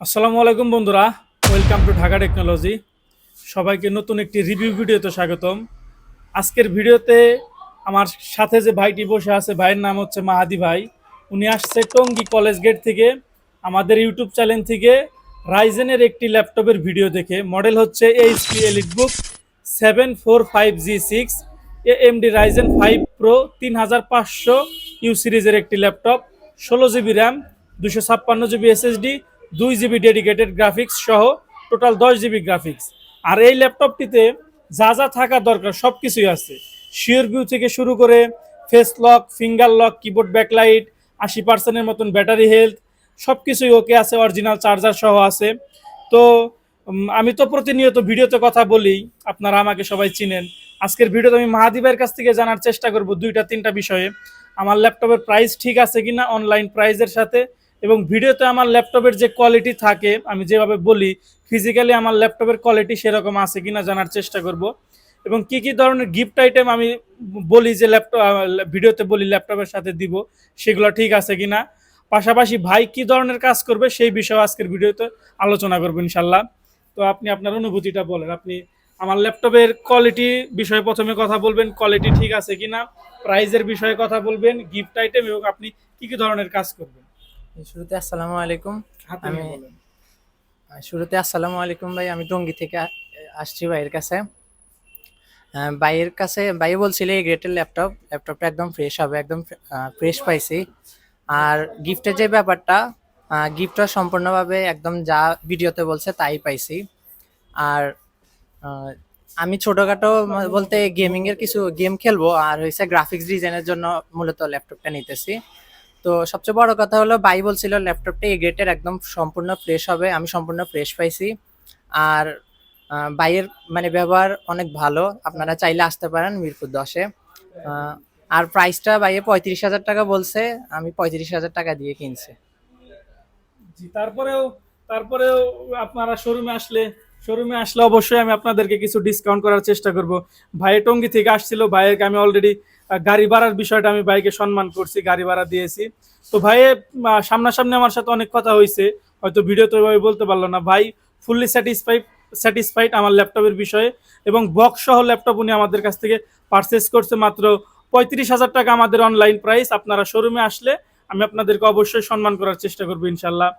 আসসালামু আলাইকুম বন্ধুরা, ওয়েলকাম টু ঢাকা টেকনোলজি। সবাইকে নতুন একটি রিভিউ ভিডিওতে স্বাগতম। আজকের ভিডিওতে আমার সাথে যে ভাইটি বসে আছে, ভাইয়ের নাম হচ্ছে মাহাদি ভাই। উনি আসছে টঙ্গী কলেজ গেট থেকে, আমাদের ইউটিউব চ্যানেল থেকে রাইজেনের একটি ল্যাপটপের ভিডিও দেখে। মডেল হচ্ছে HP EliteBook seven four five G six AMD Ryzen five pro তিন হাজার পাঁচশো ইউ সিরিজের একটি ল্যাপটপ, ষোলো জিবি র্যাম দুশো ছাপ্পান্ন জিবি এসএসডি দুই জিবি ডেডিকেটেড গ্রাফিক্স সহ টোটাল দশ জিবি গ্রাফিক্স আর এই ল্যাপটপটিতে যা যা থাকা দরকার সব কিছুই আছে। শিওর ভিউ থেকে শুরু করে face lock finger lock keyboard backlight আশি পার্সেন্টের মতন ব্যাটারি হেলথ সব কিছুই ওকে আছে অরিজিনাল চার্জার সহ আছে। তো আমি তো প্রতিনিয়ত ভিডিওতে কথা বলি, আপনারা আমাকে সবাই চিনেন। আজকের ভিডিওতে আমি মাহাদিবের কাছ থেকে জানার চেষ্টা করব দুইটা, তিনটা বিষয়ে। আমার ল্যাপটপের প্রাইস ঠিক আছে কিনা অনলাইন প্রাইসের সাথে এবং ভিডিওতে আমার ল্যাপটপের যে কোয়ালিটি থাকে, আমি যেভাবে বলি ফিজিক্যালি আমার ল্যাপটপের কোয়ালিটি সেরকম আছে কিনা জানার চেষ্টা করব। এবং কি কি ধরনের গিফট আইটেম আমি বলি যে ল্যাপটপ ভিডিওতে বলি ল্যাপটপের সাথে দিব, সেগুলো ঠিক আছে কিনা? পাশাপাশি ভাই কি ধরনের কাজ করবে সেই বিষয়ে আজকের ভিডিওতে আলোচনা করব ইনশাল্লাহ তো আপনি আপনার অনুভূতিটা বলেন, আপনি আমার ল্যাপটপের কোয়ালিটি বিষয়ে প্রথমে কথা বলবেন কোয়ালিটি ঠিক আছে কিনা প্রাইজের বিষয়ে কথা বলবেন গিফট আইটেম এবং আপনি কি কি ধরনের কাজ করবেন। শুরুতে আসসালামু আলাইকুম। আমি শুরুতে আসসালামু আলাইকুম ভাই আমি টঙ্গী থেকে আসছি ভাইয়ের কাছে। ভাইয়ের কাছে ভাই বলছিল এই গ্রেটের ল্যাপটপ ল্যাপটপটা একদম ফ্রেশ হবে একদম ফ্রেশ পাইছি। আর গিফটের যে ব্যাপারটা গিফটটা সম্পূর্ণভাবে একদম যা ভিডিওতে বলছে তাই পাইছি। আর আমি ছোটখাটো বলতে গেমিং এর কিছু গেম খেলব আর হয়েছে গ্রাফিক্স ডিজাইনের জন্য মূলত ল্যাপটপটা নিতেছি। তো সবচেয়ে বড় কথা হলো ভাই বলছিল ল্যাপটপটা এই গ্রেটের একদম সম্পূর্ণ ফ্রেশ হবে আমি সম্পূর্ণ ফ্রেশ পাইছি। আর আহ, ভাইয়ের মানে ব্যবহার অনেক ভালো আপনারা চাইলে আসতে পারেন মিরপুর দশে। আর প্রাইসটা ভাইয়ে পঁয়ত্রিশ হাজার টাকা বলছে আমি পঁয়ত্রিশ হাজার টাকা দিয়ে কিনছি। জি তারপরেও তারপরেও আপনারা শোরুমে আসলে শোরুমে আসলে অবশ্যই আমি আপনাদেরকে কিছু ডিসকাউন্ট করার চেষ্টা করব। ভাইয়ের টঙ্গি থেকে আসছিল ভাইয়েরকে আমি অলরেডি গাড়ি ভাড়ার বিষয়টা আমি ভাইকে সম্মান করছি, গাড়ি ভাড়া দিয়েছি। তো ভাইয়ে সামনাসামনি আমার সাথে অনেক কথা হয়েছে হয়তো ভিডিও তো ওইভাবে বলতে পারল না। ভাই ফুললি স্যাটিসফাইড স্যাটিসফাইড আমার ল্যাপটপের বিষয়ে এবং বক্স সহ ল্যাপটপ উনি আমাদের কাছ থেকে পারচেস করছে মাত্র পঁয়ত্রিশ হাজার টাকা আমাদের অনলাইন প্রাইস আপনারা শোরুমে আসলে আমি আপনাদেরকে অবশ্যই সম্মান করার চেষ্টা করব ইনশাল্লাহ।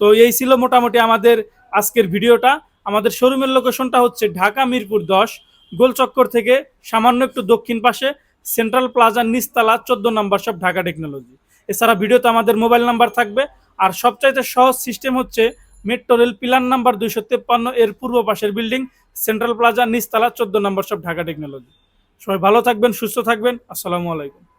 তো এই ছিল মোটামুটি আমাদের আজকের ভিডিওটা। আমাদের শোরুমের লোকেশনটা হচ্ছে ঢাকা মিরপুর দশ, গোলচক্কর থেকে সামান্য একটু দক্ষিণ পাশে। সেন্ট্রাল প্লাজার নিচতলা চোদ্দ নম্বর সব ঢাকা টেকনোলজি। এছাড়া ভিডিওতে আমাদের মোবাইল নাম্বার থাকবে। আর সবচাইতে সহজ সিস্টেম হচ্ছে মেট্রো রেল পিলার নাম্বার দুইশো তেপ্পান্ন এর পূর্ব পাশের বিল্ডিং, সেন্ট্রাল প্লাজা নিচতলা চোদ্দ নম্বর সব ঢাকা টেকনোলজি। সবাই ভালো থাকবেন, সুস্থ থাকবেন। আসসালামু আলাইকুম।